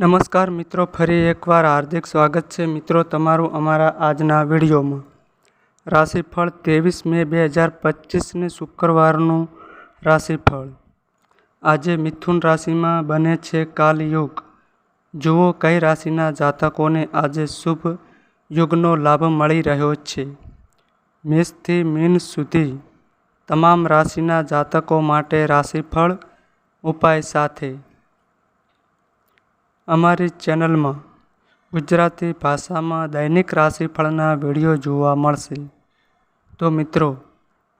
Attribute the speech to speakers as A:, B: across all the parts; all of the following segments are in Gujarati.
A: નમસ્કાર મિત્રો, ફરી એકવાર હાર્દિક સ્વાગત છે મિત્રો તમારું અમારા આજના વિડીયોમાં. રાશિફળ ત્રેવીસ મે બે હજાર પચીસને શુક્રવારનું રાશિફળ. આજે મિથુન રાશિમાં બને છે કાલયુગ. જુઓ કઈ રાશિના જાતકોને આજે શુભ યુગનો લાભ મળી રહ્યો છે. મેષથી મીન સુધી તમામ રાશિના જાતકો માટે રાશિફળ ઉપાય સાથે અમારી ચેનલમાં ગુજરાતી ભાષામાં દૈનિક રાશિફળના વીડિયો જોવા મળશે. તો મિત્રો,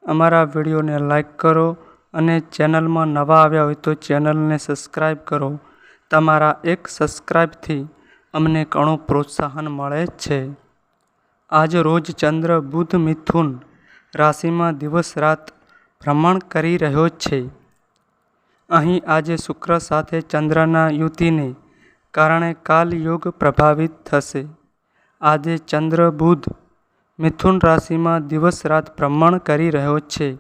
A: અમારા વિડીયોને લાઈક કરો અને ચેનલમાં નવા આવ્યા હોય તો ચેનલને સબસ્ક્રાઈબ કરો. તમારા એક સબસ્ક્રાઈબથી અમને ઘણું પ્રોત્સાહન મળે છે. આજ રોજ ચંદ્ર બુધ મિથુન રાશિમાં દિવસ રાત ભ્રમણ કરી રહ્યો છે. અહીં આજે શુક્ર સાથે ચંદ્રના યુતિને કારણે કાલયોગ પ્રભાવિત થશે. આજે ચંદ્ર બુધ મિથુન રાશિમાં દિવસ રાત ભ્રમણ કરી રહ્યો છે.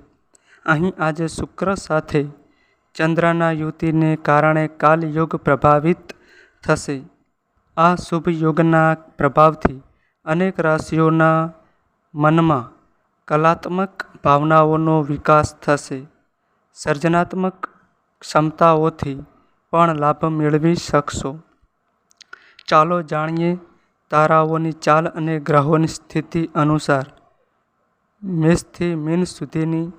A: અહીં આજે શુક્ર સાથે ચંદ્રના યુતિને કારણે કાલયોગ પ્રભાવિત થશે. આ શુભ યોગના પ્રભાવથી અનેક રાશિઓના મનમાં કલાત્મક ભાવનાઓનો વિકાસ થશે. સર્જનાત્મક ક્ષમતાઓથી પણ લાભ મેળવી શકશો. ચાલો જાણીએ તારાઓની ચાલ અને ગ્રહોની સ્થિતિ અનુસાર. મેષથી મીન સુધીની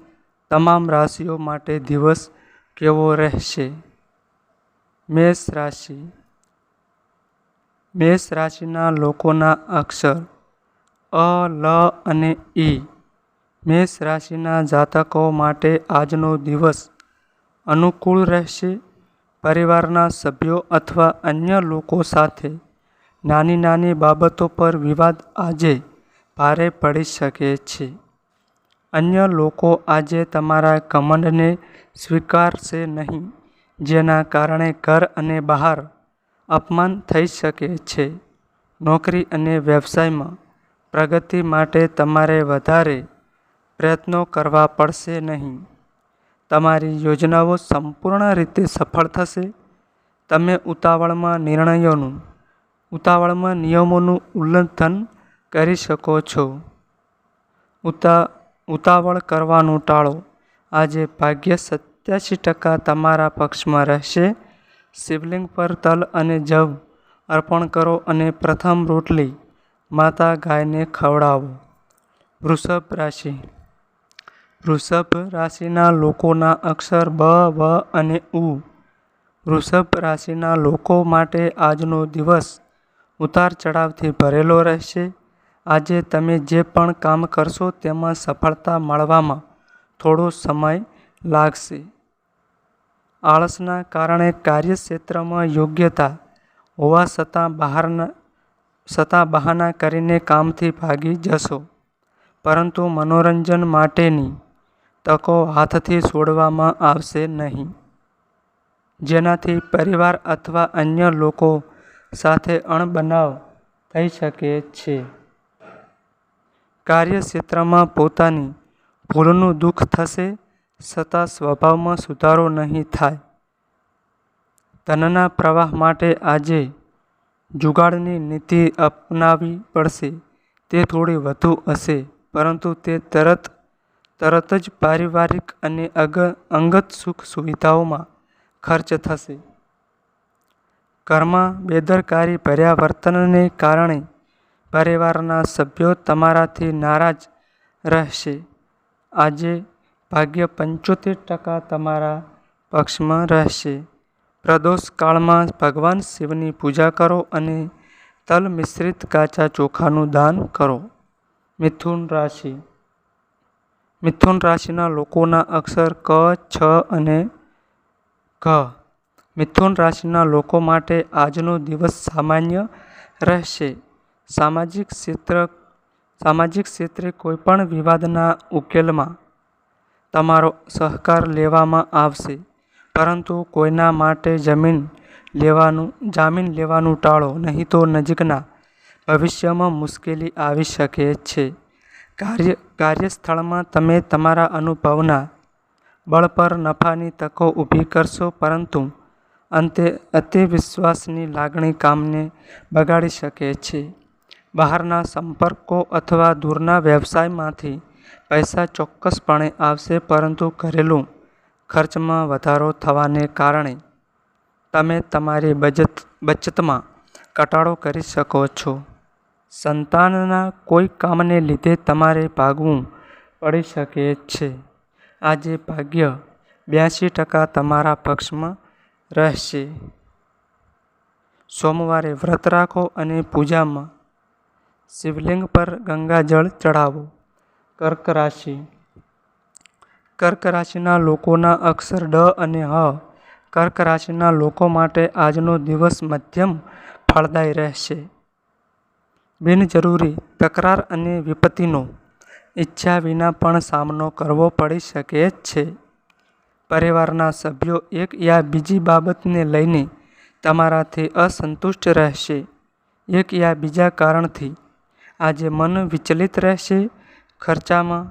A: તમામ રાશિઓ માટે દિવસ કેવો રહેશે? મેષ રાશિ. મેષ રાશિના લોકોના અક્ષર અ, લ અને ઈ મેષ રાશિના જાતકો માટે આજનો દિવસ અનુકૂળ રહેશે? પરિવારના સભ્યો અથવા અન્ય લોકો સાથે નાની નાની બાબતો પર વિવાદ આજે ભારે પડી શકે છે. અન્ય લોકો આજે તમારા કમંડને સ્વીકારશે નહીં, જેના કારણે ઘર અને બહાર અપમાન થઈ શકે છે. નોકરી અને વ્યવસાયમાં પ્રગતિ માટે તમારે વધારે પ્રયત્નો કરવા પડશે નહીં. તમારી યોજનાઓ સંપૂર્ણ રીતે સફળ થશે. તમે ઉતાવળમાં નિર્ણયોનું, ઉતાવળમાં નિયમોનું ઉલ્લંઘન કરી શકો છો. ઉતા, ઉતાવળ કરવાનું ટાળો. આજે ભાગ્ય સત્યાસી ટકા તમારા પક્ષમાં રહેશે. શિવલિંગ પર તલ અને જવ અર્પણ કરો અને પ્રથમ રોટલી માતા ગાયને ખવડાવો. વૃષભ રાશિ. વૃષભ રાશિના લોકોના અક્ષર બ, વ અને ઉ. વૃષભ રાશિના લોકો માટે આજનો દિવસ ઉતાર ચઢાવથી ભરેલો રહેશે. આજે તમે જે પણ કામ કરશો તેમાં સફળતા મળવામાં થોડો સમય લાગશે. આળસના કારણે કાર્યક્ષેત્રમાં યોગ્યતા હોવા છતાં બહારના, છતાં બહાના કરીને કામથી ભાગી જશો. પરંતુ મનોરંજન માટેની તકો હાથથી છોડવામાં આવશે નહીં. જેનાથી પરિવાર અથવા અન્ય લોકો સાથે અણબનાવ થઈ શકે છે. કાર્યક્ષેત્રમાં પોતાની ભૂલનું દુઃખ થશે છતાં સ્વભાવમાં સુધારો નહીં થાય. ધનના પ્રવાહ માટે આજે જુગાડની નીતિ અપનાવવી પડશે. તે થોડી વધુ હશે, પરંતુ તે તરત તરત જ પારિવારિક અને અગ, અંગત સુખ સુવિધાઓમાં ખર્ચ થશે. ઘરમાં બેદરકારી ભર્યા વર્તનને કારણે પરિવારના સભ્યો તમારાથી નારાજ રહેશે. આજે ભાગ્ય પંચોતેર ટકા તમારા પક્ષમાં રહેશે. પ્રદોષ કાળમાં ભગવાન શિવની પૂજા કરો અને તલ મિશ્રિત કાચા ચોખાનું દાન કરો. મિથુન રાશિ મિથુન રાશિના લોકોના અક્ષર ક, છ અને ઘ. મિથુન રાશિના લોકો માટે આજનો દિવસ સામાન્ય રહેશે. સામાજિક ક્ષેત્ર, સામાજિક ક્ષેત્રે કોઈપણ વિવાદના ઉકેલમાં તમારો સહકાર લેવામાં આવશે. પરંતુ કોઈના માટે જમીન લેવાનું, જામીન લેવાનું ટાળો, નહીં તો નજીકના ભવિષ્યમાં મુશ્કેલી આવી શકે છે. કાર્ય કાર્યસ્થળમાં તમે તમારા અનુભવના બળ પર નફાની તકો ઊભી કરશો, પરંતુ અંતે અતિવિશ્વાસની લાગણી કામને બગાડી શકે છે. બહારના સંપર્કો અથવા દૂરના વ્યવસાયમાંથી પૈસા ચોક્કસપણે આવશે, પરંતુ ઘરેલું ખર્ચમાં વધારો થવાને કારણે તમે તમારી બચતમાં ઘટાડો કરી શકો છો. સંતાનના કોઈ કામને લીધે તમારે ભાગવું પડી શકે છે. આજે ભાગ્ય બ્યાસી ટકા તમારા પક્ષમાં રહેશે. સોમવારે વ્રત રાખો અને પૂજામાં શિવલિંગ પર ગંગાજળ ચડાવો કર્ક રાશિ કર્ક રાશિના લોકોના અક્ષર ડ અને હ. કર્ક રાશિના લોકો માટે આજનો દિવસ મધ્યમ ફળદાયી રહેશે. બિનજરૂરી તકરાર અને વિપત્તિનો ઈચ્છા વિના પણ સામનો કરવો પડી શકે છે. પરિવારના સભ્યો એક યા બીજી બાબતને લઈને તમારાથી અસંતુષ્ટ રહેશે. એક યા બીજા કારણથી આજે મન વિચલિત રહેશે. ખર્ચામાં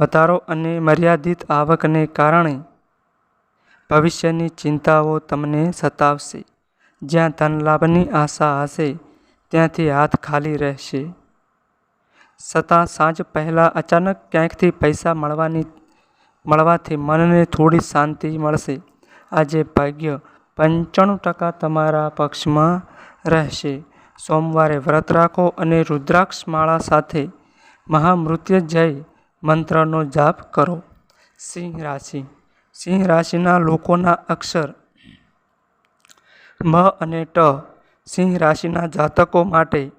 A: વધારો અને મર્યાદિત આવકને કારણે ભવિષ્યની ચિંતાઓ તમને સતાવશે. જ્યાં ધનલાભની આશા હશે ત્યાંથી હાથ ખાલી રહેશે. છતાં સાંજ પહેલાં અચાનક ક્યાંકથી પૈસા મળવાની, મળવાથી મનને થોડી શાંતિ મળશે. આજે ભાગ્ય પંચાણું ટકા તમારા પક્ષમાં રહેશે. સોમવારે વ્રત રાખો અને રુદ્રાક્ષ માળા સાથે મહામૃત્યુંજય મંત્રનો જાપ કરો. સિંહ રાશિ સિંહ રાશિના લોકોના અક્ષર મ અને ટ. સિંહ રાશિના જાતકો માટે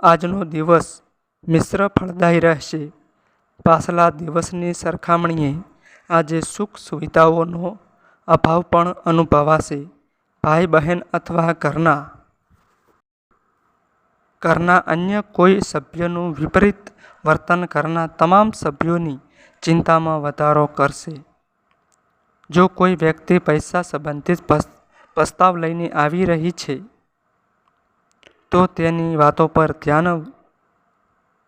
A: આજનો દિવસ મિશ્ર ફળદાયી રહેશે. પાછલા દિવસની સરખામણીએ આજે સુખ સુવિધાઓનો અભાવ પણ અનુભવાશે. ભાઈ બહેન અથવા ઘરના ઘરના અન્ય કોઈ સભ્યનું વિપરીત વર્તન ઘરના તમામ સભ્યોની ચિંતામાં વધારો કરશે. જો કોઈ વ્યક્તિ પૈસા સંબંધિત પ્રસ્તાવ લઈને આવી રહી છે, તો તેની વાતો પર ધ્યાન,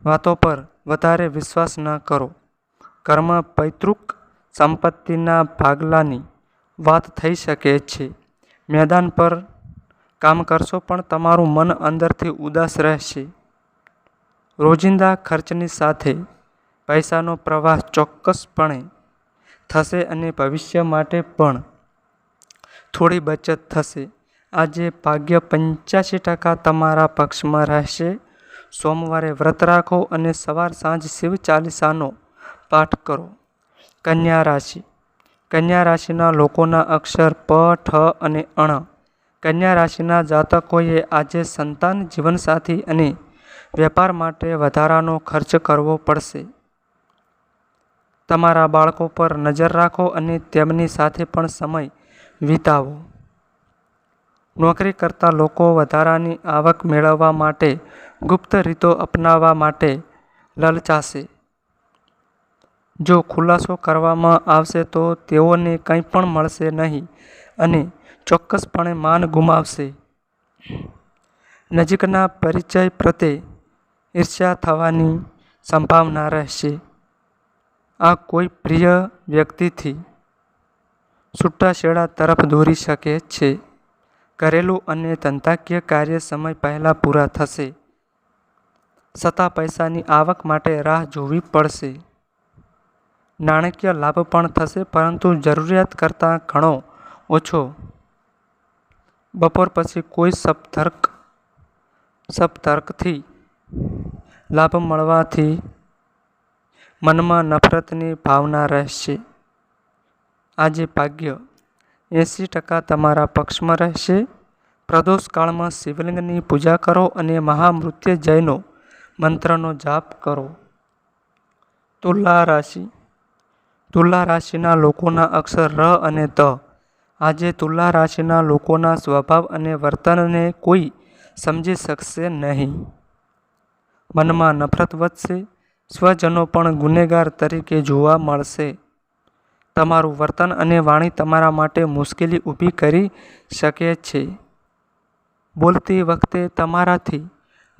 A: વાતો પર વધારે વિશ્વાસ ન કરો. કર્મ પૈતૃક સંપત્તિના ભાગલાની વાત થઈ શકે છે. મેદાન પર કામ કરશો પણ તમારું મન અંદરથી ઉદાસ રહેશે. રોજિંદા ખર્ચની સાથે પૈસાનો પ્રવાહ ચોક્કસપણે થશે અને ભવિષ્ય માટે પણ થોડી બચત થશે. આજે ભાગ્ય પંચ્યાસી ટકા તમારા પક્ષમાં રહેશે. સોમવારે વ્રત રાખો અને સવાર સાંજ શિવ ચાલીસાનો પાઠ કરો. કન્યા રાશિ કન્યા રાશિના લોકોના અક્ષર પ, ઠ અને અણ કન્યા રાશિના જાતકોએ આજે સંતાન, જીવનસાથી અને વેપાર માટે વધારાનો ખર્ચ કરવો પડશે. તમારા બાળકો પર નજર રાખો અને તેમની સાથે પણ સમય વિતાવો. નોકરી કરતા લોકો વધારાની આવક મેળવવા માટે ગુપ્ત રીતો અપનાવવા માટે લલચાશે. જો ખુલાસો કરવામાં આવશે તો તેઓને કંઈ પણ મળશે નહીં અને ચોક્કસપણે માન ગુમાવશે. નજીકના પરિચય પ્રત્યે ઈર્ષ્યા થવાની સંભાવના રહેશે. આ કોઈ પ્રિય વ્યક્તિથી છૂટાછેડા તરફ દોરી શકે છે. ઘરેલું અને ધંધાકીય કાર્ય સમય પહેલાં પૂરા થશે. છતાં પૈસાની આવક માટે રાહ જોવી પડશે. નાણાકીય લાભ પણ થશે, પરંતુ જરૂરિયાત કરતાં ઘણો ઓછો. બપોર પછી કોઈ સપર્કથી લાભ મળવાથી મનમાં નફરતની ભાવના રહેશે. આજે ભાગ્ય એંસી ટકા તમારા પક્ષમાં રહેશે. પ્રદોષ કાળમાં શિવલિંગની પૂજા કરો અને મહામૃત્યુજયનો મંત્રનો જાપ કરો. તુલા રાશિ તુલા રાશિના લોકોના અક્ષર ર અને ત. આજે તુલા રાશિના લોકોના સ્વભાવ અને વર્તનને કોઈ સમજી શકશે નહીં. મનમાં નફરત વધશે. સ્વજનો પણ ગુનેગાર તરીકે જોવા મળશે. તમારું વર્તન અને વાણી તમારા માટે મુશ્કેલી ઊભી કરી શકે છે. બોલતી વખતે તમારાથી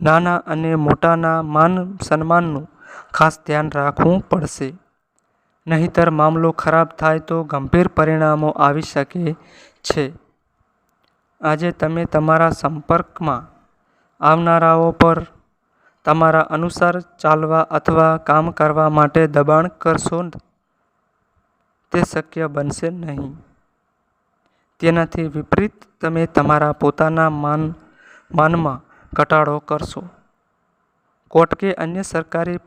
A: નાના અને મોટાના માન-સન્માનનું ખાસ ધ્યાન રાખવું પડશે. નહીંતર મામલો ખરાબ થાય તો ગંભીર પરિણામો આવી શકે છે આજે તમે તમારા સંપર્કમાં આવનારાઓ પર તમારા અનુસાર ચાલવા અથવા કામ કરવા માટે દબાણ કરશો તે શક્ય બનશે નહીં. તેનાથી વિપરીત તમે તમારા પોતાના માન, માનમાં ઘટાડો કરશો. કોર્ટ કે અન્ય સરકારી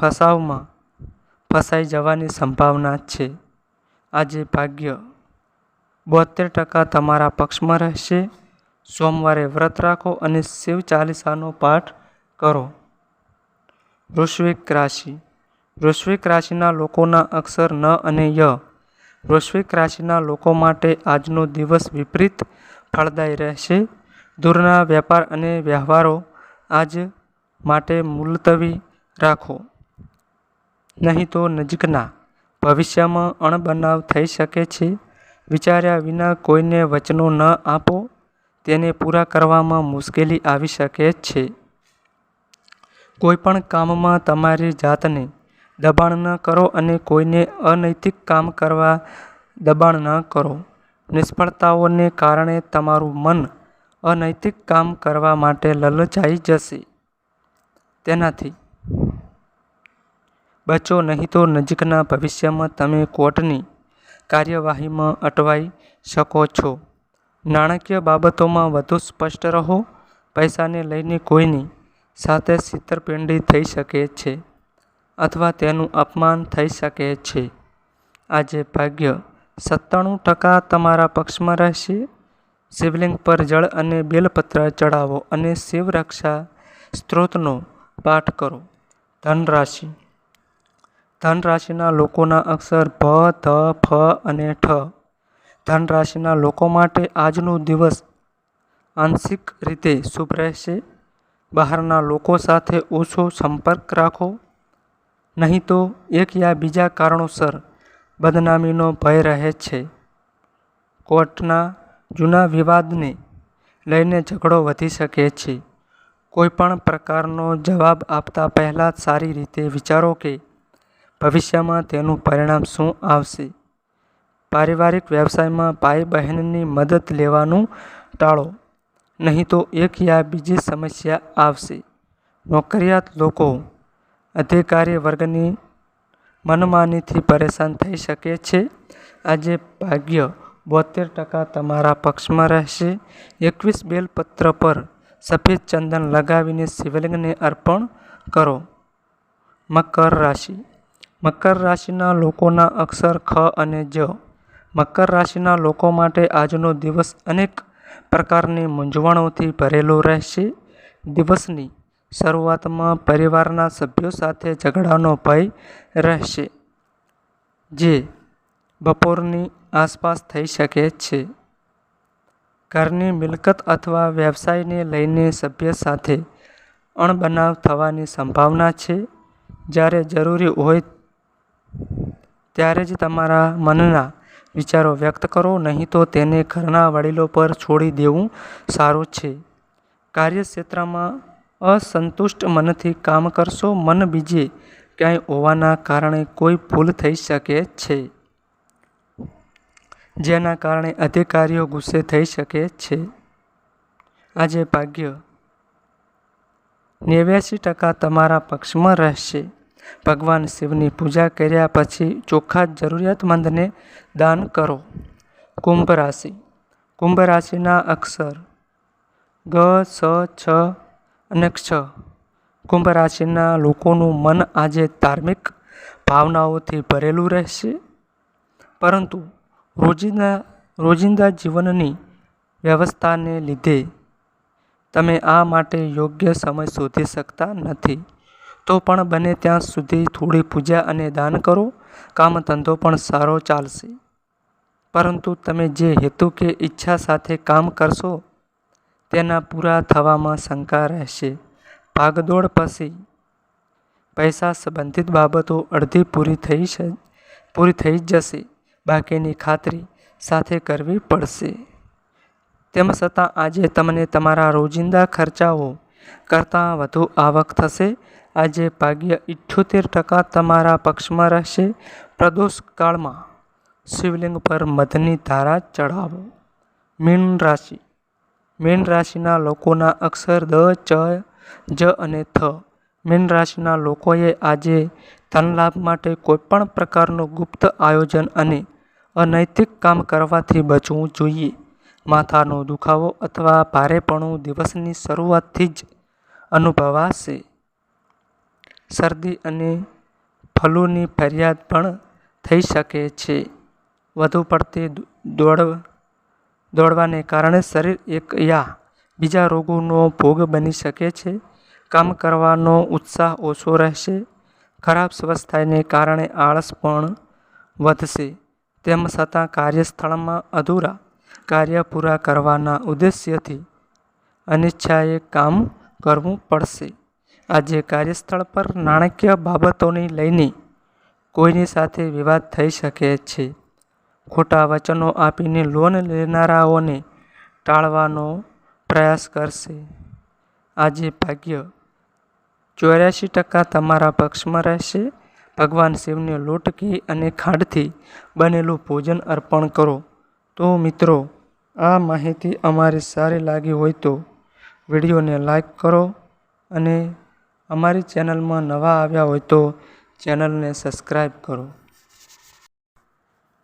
A: ફસાવમાં ફસાઈ જવાની સંભાવના છે. આજે ભાગ્ય બોતેર ટકા તમારા પક્ષમાં રહેશે. સોમવારે વ્રત રાખો અને શિવ ચાલીસાનો પાઠ કરો. વૃશ્વિક રાશિ વૃશ્ચિક રાશિના લોકોના અક્ષર ન અને ય. વૃશ્વિક રાશિના લોકો માટે આજનો દિવસ વિપરીત ફળદાયી રહેશે. દૂરના વેપાર અને વ્યવહારો આજ માટે મુલતવી રાખો. નહીં તો નજીકના ભવિષ્યમાં અણબનાવ થઈ શકે છે. વિચાર્યા વિના કોઈને વચનો ન આપો, તેને પૂરા કરવામાં મુશ્કેલી આવી શકે છે. કોઈપણ કામમાં તમારી જાતને દબાણ ન કરો અને કોઈને અનૈતિક કામ કરવા દબાણ ન કરો. નિષ્ફળતાઓને કારણે તમારું મન અનૈતિક કામ કરવા માટે લલચાઈ જશે. તેનાથી બચો નહીં તો નજીકના ભવિષ્યમાં તમે કોર્ટની કાર્યવાહીમાં અટવાઈ શકો છો. નાણાકીય બાબતોમાં વધુ સ્પષ્ટ રહો. પૈસાને લઈને કોઈની સાથે છેતરપિંડી થઈ શકે છે અથવા તેનું અપમાન થઈ શકે છે. આજે ભાગ્ય સત્તાણું ટકા તમારા પક્ષમાં રહેશે. શિવલિંગ પર જળ અને બેલપત્ર ચડાવો અને શિવ રક્ષા સ્તોત્રનો પાઠ કરો. ધન રાશિ ધન રાશિના લોકોના અક્ષર ભ, ધ, ફ અને ઠ. ધન રાશિના લોકો માટે આજનો દિવસ આંશિક રીતે શુભ રહેશે. બહારના લોકો સાથે ઓછો સંપર્ક રાખો, નહીં તો એક યા બીજા કારણોસર બદનામીનો ભય રહે છે. કોર્ટના જૂના વિવાદને લઈને ઝઘડો વધી શકે છે. કોઈપણ પ્રકારનો જવાબ આપતા પહેલાં સારી રીતે વિચારો કે ભવિષ્યમાં તેનું પરિણામ શું આવશે. પારિવારિક વ્યવસાયમાં ભાઈ-બહેનની મદદ લેવાનું ટાળો, નહીં તો એક યા બીજી સમસ્યા આવશે. નોકરિયાત લોકો અધિકારી વર્ગની મનમાનીથી પરેશાન થઈ શકે છે. આજે ભાગ્ય બોતેર ટકા તમારા પક્ષમાં રહેશે. એકવીસ બેલપત્ર પર સફેદ ચંદન લગાવીને શિવલિંગને અર્પણ કરો. મકર રાશિ મકર રાશિના લોકોના અક્ષર ખ અને જ. મકર રાશિના લોકો માટે આજનો દિવસ અનેક પ્રકારની મૂંઝવણોથી ભરેલો રહેશે. દિવસની શરૂઆતમાં પરિવારના સભ્યો સાથે ઝઘડાનો ભય રહેશે, જે બપોરની આસપાસ થઈ શકે છે. ઘરની મિલકત અથવા વ્યવસાયને લઈને સભ્ય સાથે અણબનાવ થવાની સંભાવના છે. જ્યારે જરૂરી હોય ત્યારે જ તમારા મનના વિચારો વ્યક્ત કરો, નહીં તો તેને ઘરના વડીલો પર છોડી દેવું સારું છે. કાર્યક્ષેત્રમાં અસંતુષ્ટ મનથી કામ કરશો. મન બીજે ક્યાંય હોવાના કારણે કોઈ ભૂલ થઈ શકે છે, જેના કારણે અધિકારીઓ ગુસ્સે થઈ શકે છે. આજે ભાગ્ય નેવ્યાસી ટકા તમારા પક્ષમાં રહેશે. ભગવાન શિવની પૂજા કર્યા પછી ચોખ્ખા જરૂરિયાતમંદને દાન કરો. કુંભ રાશિ કુંભ રાશિના અક્ષર ગ, સ, છ અને છ કુંભ રાશિના લોકોનું મન આજે ધાર્મિક ભાવનાઓથી ભરેલું રહેશે. પરંતુ રોજિંદા રોજિંદા જીવનની વ્યવસ્થાને લીધે તમે આ માટે યોગ્ય સમય શોધી શકતા નથી. તો પણ બને ત્યાં સુધી થોડી પૂજા અને દાન કરો. કામ ધંધો પણ સારો ચાલશે. પરંતુ તમે જે હેતુ કે ઈચ્છા સાથે કામ કરશો તેના પૂરા થવામાં શંકા રહેશે. ભાગદોડ પછી પૈસા સંબંધિત બાબતો અડધી પૂરી થઈ છે, પૂરી થઈ જશે. બાકીની ખાતરી સાથે કરવી પડશે. તેમ છતાં આજે તમને તમારા રોજિંદા ખર્ચાઓ કરતાં વધુ આવક થશે. આજે ભાગ્ય ઈઠ્યોતેર ટકા તમારા પક્ષમાં રહેશે. પ્રદોષ કાળમાં શિવલિંગ પર મધની ધારા ચઢાવો મીન રાશિ મીન રાશિના લોકોના અક્ષર દ ચ, જ અને થ. મીન રાશિના લોકોએ આજે ધનલાભ માટે કોઈપણ પ્રકારનું ગુપ્ત આયોજન અને અનૈતિક કામ કરવાથી બચવું જોઈએ. માથાનો દુખાવો અથવા ભારેપણું દિવસની શરૂઆતથી જ અનુભવાશે. શરદી અને ફલૂની ફરિયાદ પણ થઈ શકે છે. વધુ પડતી દોડ દોડવાને કારણે શરીર એક યા બીજા રોગોનો ભોગ બની શકે છે. કામ કરવાનો ઉત્સાહ ઓછો રહેશે. ખરાબ સ્વાસ્થ્યને કારણે આળસ પણ વધશે. તેમ છતાં કાર્યસ્થળમાં અધૂરા કાર્ય પૂરા કરવાના ઉદ્દેશ્યથી અનિચ્છાએ કામ કરવું પડશે. આજે કાર્યસ્થળ પર નાણાકીય બાબતોને લઈને કોઈની સાથે વિવાદ થઈ શકે છે. ખોટા વચનો આપીને લોન લેનારાઓને ટાળવાનો પ્રયાસ કરશે. આજે ભાગ્ય ચોર્યાસી ટકા તમારા પક્ષમાં રહેશે. ભગવાન શિવને લોટ ઘી અને ખાંડથી બનેલું ભોજન અર્પણ કરો. તો મિત્રો, આ માહિતી અમારી સારી લાગી હોય તો વિડીયોને લાઈક કરો અને અમારી ચેનલમાં નવા આવ્યા હોય તો ચેનલને સબસ્ક્રાઈબ કરો.